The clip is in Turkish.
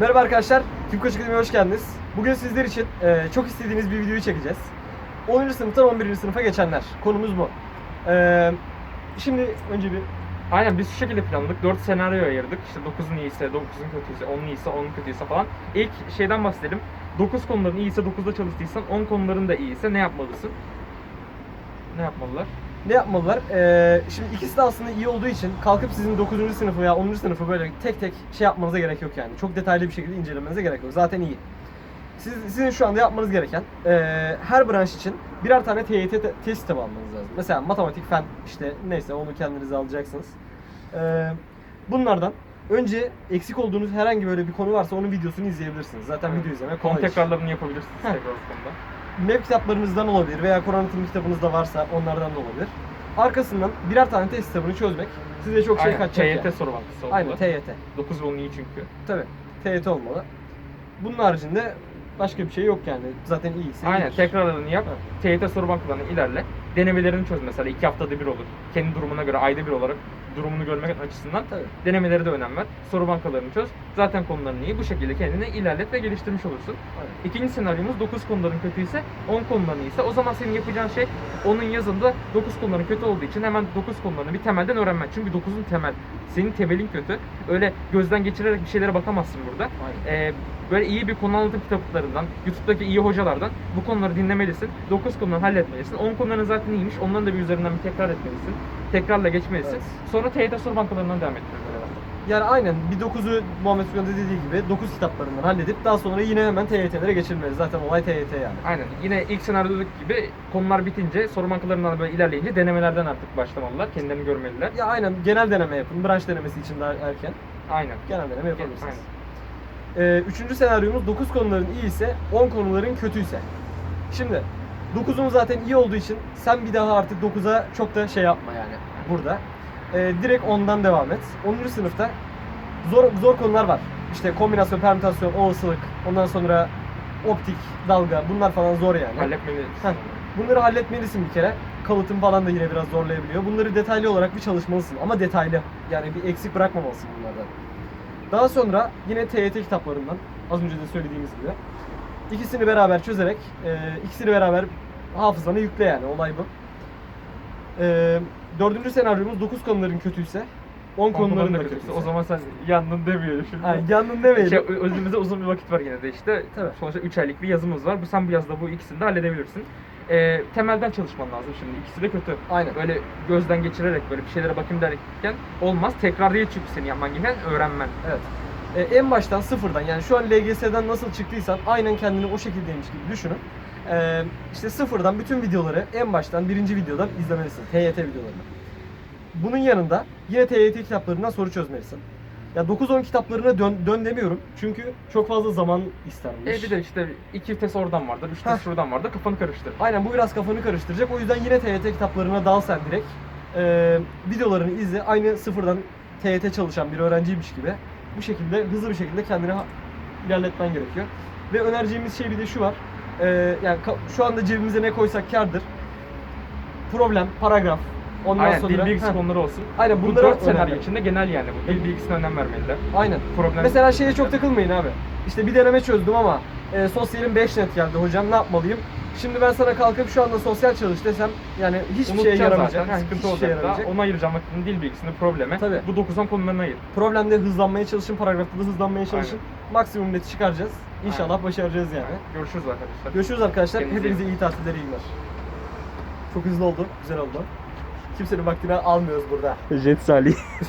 Merhaba arkadaşlar, Tüm Koç hoş geldiniz. Bugün sizler için e, çok istediğiniz bir videoyu çekeceğiz. 10. sınıftan 11. sınıfa geçenler. Konumuz bu. E, şimdi önce bir Aynen biz şu şekilde planladık. 4 senaryo ayırdık. İşte 9'un iyiyse, 9'un kötüyse, 10'un iyiyse, 10'un kötüyse falan. İlk şeyden bahsedelim. 9 konuların iyiyse 9'da çalıştıysan 10 konuların da iyiyse ne yapmalısın? Ne yapmalılar? Ne yapmalılar? E, şimdi ikisi de aslında iyi olduğu için kalkıp sizin 9. sınıfı veya 10. sınıfı böyle tek tek şey yapmanıza gerek yok yani. Çok detaylı bir şekilde incelemenize gerek yok. Zaten iyi. Siz, sizin şu anda yapmanız gereken e, her branş için birer tane TYT te- test kitabı almanız lazım. Mesela matematik, fen işte neyse onu kendiniz alacaksınız. E, bunlardan önce eksik olduğunuz herhangi böyle bir konu varsa onun videosunu izleyebilirsiniz. Zaten Evet. video izlemek kolay. tekrarlarını yapabilirsiniz tekrar konuda. Web kitaplarınızdan olabilir veya Kur'an eğitimi kitabınızda varsa onlardan da olabilir. Arkasından birer tane test kitabını çözmek size çok şey Aynen. kaçacak TYT yani. soru bankası oldu. Aynen TYT. 9 ve 10 iyi çünkü. Tabii. TYT olmalı. Bunun haricinde başka bir şey yok yani. Zaten iyiyse Aynen iyidir. tekrarlarını yap. TYT soru bankalarına ilerle. Denemelerini çöz mesela. 2 haftada bir olur. Kendi durumuna göre ayda bir olarak durumunu görmek açısından Tabii. Denemeleri de önem ver. Soru bankalarını çöz. Zaten konuların iyi. Bu şekilde kendini ilerlet ve geliştirmiş olursun. Aynen. İkinci senaryomuz 9 konuların kötüyse 10 konuların iyiyse o zaman senin yapacağın şey onun yazında 9 konuların kötü olduğu için hemen 9 konularını bir temelden öğrenmen. Çünkü 9'un temel. Senin temelin kötü. Öyle gözden geçirerek bir şeylere bakamazsın burada. Aynen. Ee, böyle iyi bir konu anlatım kitaplarından, YouTube'daki iyi hocalardan bu konuları dinlemelisin. 9 konuları halletmelisin. 10 konuların zaten iyiymiş. Onların da bir üzerinden bir tekrar etmelisin. Tekrarla geçmelisin. Evet. Sonra TYT soru bankalarından devam etmelisin. Yani aynen bir 9'u Muhammed Süleyman dediği gibi 9 kitaplarından halledip daha sonra yine hemen TYT'lere geçirmeli. Zaten olay TYT yani. Aynen. Yine ilk senaryodaki gibi konular bitince soru bankalarından böyle ilerleyince denemelerden artık başlamalılar. Kendilerini görmeliler. Ya aynen genel deneme yapın. Branş denemesi için daha erken. Aynen. Genel deneme yapabilirsiniz. Aynen. Ee, üçüncü senaryomuz 9 konuların iyi ise 10 konuların kötüyse. Şimdi 9'un zaten iyi olduğu için sen bir daha artık 9'a çok da şey yapma yani burada. Ee, direkt 10'dan devam et. 10. sınıfta zor zor konular var. İşte kombinasyon, permütasyon, olasılık, ondan sonra optik, dalga bunlar falan zor yani. Halletmeliyiz. Heh. Bunları halletmelisin bir kere. Kalıtım falan da yine biraz zorlayabiliyor. Bunları detaylı olarak bir çalışmalısın ama detaylı. Yani bir eksik bırakmamalısın bunlardan. Daha sonra yine TYT kitaplarından az önce de söylediğimiz gibi ikisini beraber çözerek e, ikisini beraber hafızana yükle yani olay bu. E, dördüncü senaryomuz 9 konuların kötüyse 10 konuların da kötüyse. O zaman sen yandın demiyor şimdi. Ha, yandın demeyelim. Şey, ö- önümüzde uzun bir vakit var yine de işte. Tabii. Sonuçta 3 aylık bir yazımız var. Bu sen bu yazda bu ikisini de halledebilirsin. Ee, temelden çalışman lazım şimdi. İkisi de kötü. Aynen. Böyle gözden geçirerek böyle bir şeylere bakayım derken olmaz. Tekrar değil çünkü senin yapman gereken öğrenmen. Evet. Ee, en baştan sıfırdan yani şu an LGS'den nasıl çıktıysan aynen kendini o şekildeymiş gibi düşünün. Ee, işte sıfırdan bütün videoları en baştan birinci videodan izlemelisin. TYT videolarını. Bunun yanında yine TYT kitaplarından soru çözmelisin. Ya 9-10 kitaplarına dön, dön demiyorum. Çünkü çok fazla zaman istermiş. E bir de işte iki test oradan vardır, üç Heh. test şuradan vardır. Kafanı karıştır. Aynen bu biraz kafanı karıştıracak. O yüzden yine TYT kitaplarına dal sen direkt. Ee, videolarını izle. Aynı sıfırdan TYT çalışan bir öğrenciymiş gibi. Bu şekilde hızlı bir şekilde kendini ilerletmen gerekiyor. Ve önereceğimiz şey bir de şu var. Ee, yani şu anda cebimize ne koysak kârdır. Problem, paragraf. Ondan Aynen sonra dil bilgisi Heh, konuları olsun. Aynen Bu bunlara dört senaryo içinde genel yani bu. Dil bilgisine önem vermeliler. Aynen. Problem Mesela şeye çok takılmayın abi. İşte bir deneme çözdüm ama e, sosyalim 5 net geldi hocam ne yapmalıyım? Şimdi ben sana kalkıp şu anda sosyal çalış desem yani hiçbir şeye Unutacağız yaramayacak. zaten. Sıkıntı hiçbir şeye yaramayacak. Ona ayıracağım vaktini dil bilgisini, probleme. Tabii. Bu 9-10 konularına ayır. Problemde hızlanmaya çalışın, paragrafta da hızlanmaya çalışın. Maksimum neti çıkaracağız. İnşallah Aynen. başaracağız yani. Görüşürüz arkadaşlar. Görüşürüz arkadaşlar. Kendinize Hepinize iyi tatiller, iyi günler. Çok hızlı oldu, güzel oldu. Kimsenin vaktini almıyoruz burada. Jet Salih.